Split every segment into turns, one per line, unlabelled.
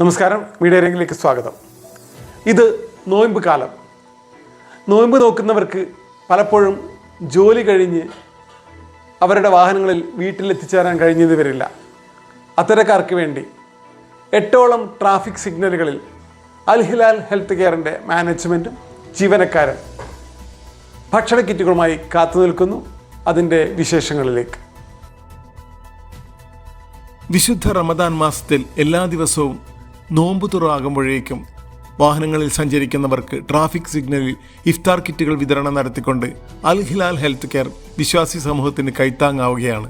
നമസ്കാരം. മീഡിയ രംഗിലേക്ക് സ്വാഗതം. ഇത് നോയമ്പ് കാലം. നോയമ്പ് നോക്കുന്നവർക്ക് പലപ്പോഴും ജോലി കഴിഞ്ഞ് അവരുടെ വാഹനങ്ങളിൽ വീട്ടിലെത്തിച്ചേരാൻ കഴിഞ്ഞത് വരില്ല അത്തരക്കാർക്ക് വേണ്ടി എട്ടോളം ട്രാഫിക് സിഗ്നലുകളിൽ അൽ ഹിലാൽ ഹെൽത്ത് കെയറിന്റെ മാനേജ്മെന്റും ജീവനക്കാരും ഭക്ഷണ കിറ്റുകളുമായി കാത്തു നിൽക്കുന്നു അതിന്റെ വിശേഷങ്ങളിലേക്ക്.
വിശുദ്ധ റമദാൻ മാസത്തിൽ എല്ലാ ദിവസവും നോമ്പ് തുറ വാഹനങ്ങളിൽ സഞ്ചരിക്കുന്നവർക്ക് ട്രാഫിക് സിഗ്നലിൽ ഇഫ്താർ കിറ്റുകൾ വിതരണം നടത്തിക്കൊണ്ട് അൽ ഹിലാൽ ഹെൽത്ത് കെയർ വിശ്വാസി സമൂഹത്തിന് കൈത്താങ്ങാവുകയാണ്.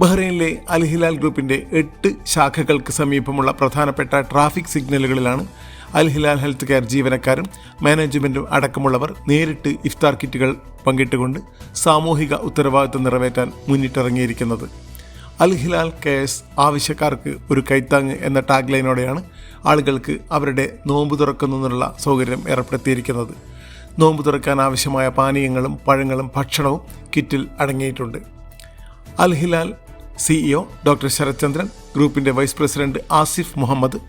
ബഹ്റൈനിലെ അൽ ഹിലാൽ ഗ്രൂപ്പിന്റെ എട്ട് ശാഖകൾക്ക് സമീപമുള്ള പ്രധാനപ്പെട്ട ട്രാഫിക് സിഗ്നലുകളിലാണ് അൽ ഹിലാൽ ഹെൽത്ത് കെയർ ജീവനക്കാരും മാനേജ്മെന്റും അടക്കമുള്ളവർ നേരിട്ട് ഇഫ്താർ കിറ്റുകൾ പങ്കിട്ടുകൊണ്ട് സാമൂഹിക ഉത്തരവാദിത്വം നിറവേറ്റാൻ മുന്നിട്ടിറങ്ങിയിരിക്കുന്നത്. അൽ ഹിലാൽ കേസ് ആവശ്യക്കാർക്ക് ഒരു കൈത്താങ് എന്ന ടാഗ് ലൈനോടെയാണ് ആളുകൾക്ക് അവരുടെ നോമ്പ് തുറക്കുന്നതിനുള്ള സൗകര്യം ഏർപ്പെടുത്തിയിരിക്കുന്നത്. നോമ്പ് തുറക്കാൻ ആവശ്യമായ പാനീയങ്ങളും പഴങ്ങളും ഭക്ഷണവും കിറ്റിൽ അടങ്ങിയിട്ടുണ്ട്. Al Hilal CEO doctor Sarathchandran ഗ്രൂപ്പിന്റെ vice president Asif Muhammad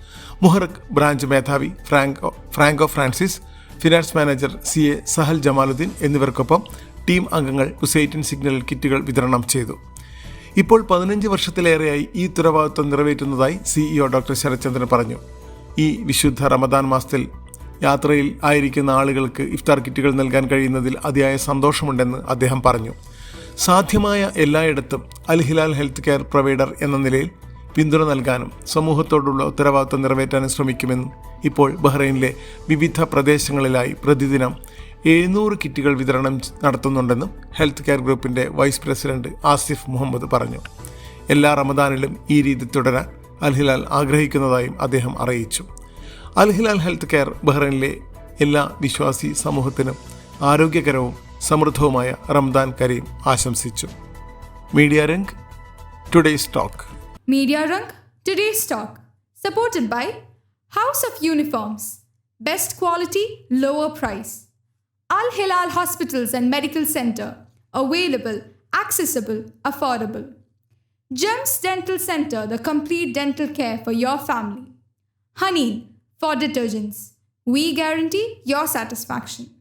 Muharraq branch മേധാവി Franco Franco Francis finance manager C A Sahal Jamaluddin എന്നിവർക്കൊപ്പം ടീം അംഗങ്ങൾ ഉസൈറ്റിൻ സിഗ്നൽ കിറ്റുകൾ വിതരണം ചെയ്തു. ഇപ്പോൾ പതിനഞ്ച് വർഷത്തിലേറെയായി ഈ ഉത്തരവാദിത്വം നിറവേറ്റുന്നതായി സിഇഒ ഡോക്ടർ ശരത്ചന്ദ്രൻ പറഞ്ഞു. ഈ വിശുദ്ധ റമദാൻ മാസത്തിൽ യാത്രയിൽ ആയിരിക്കുന്ന ആളുകൾക്ക് ഇഫ്താർ കിറ്റുകൾ നൽകാൻ കഴിയുന്നതിൽ അതിയായ സന്തോഷമുണ്ടെന്ന് അദ്ദേഹം പറഞ്ഞു. സാധ്യമായ എല്ലായിടത്തും Al Hilal health care provider എന്ന നിലയിൽ പിന്തുണ നൽകാനും സമൂഹത്തോടുള്ള ഉത്തരവാദിത്വം നിറവേറ്റാനും ശ്രമിക്കുമെന്നും ഇപ്പോൾ ബഹ്റൈനിലെ വിവിധ പ്രദേശങ്ങളിലായി പ്രതിദിനം എഴുന്നൂറ് കിറ്റുകൾ വിതരണം നടത്തുന്നുണ്ടെന്നും ഹെൽത്ത് കെയർ ഗ്രൂപ്പിന്റെ വൈസ് പ്രസിഡന്റ് ആസിഫ് മുഹമ്മദ് പറഞ്ഞു. എല്ലാ റമദാനിലും ഈ രീതി തുടരാൻ അൽഹിലാൽ ആഗ്രഹിക്കുന്നതായും അദ്ദേഹം അറിയിച്ചു. അൽഹിലാൽ ഹെൽത്ത് കെയർ ബഹ്റൈനിലെ എല്ലാ വിശ്വാസി സമൂഹത്തിനും ആരോഗ്യകരവും സമൃദ്ധവുമായ റംദാൻ കരീം ആശംസിച്ചു. Media Rang today stock
media Rang today stock supported by house of uniforms. Best quality lower price. Al Hilal Hospitals and Medical Center, available, accessible, affordable. Gems Dental Center, the complete dental care for your family. Honey for detergents. We guarantee your satisfaction.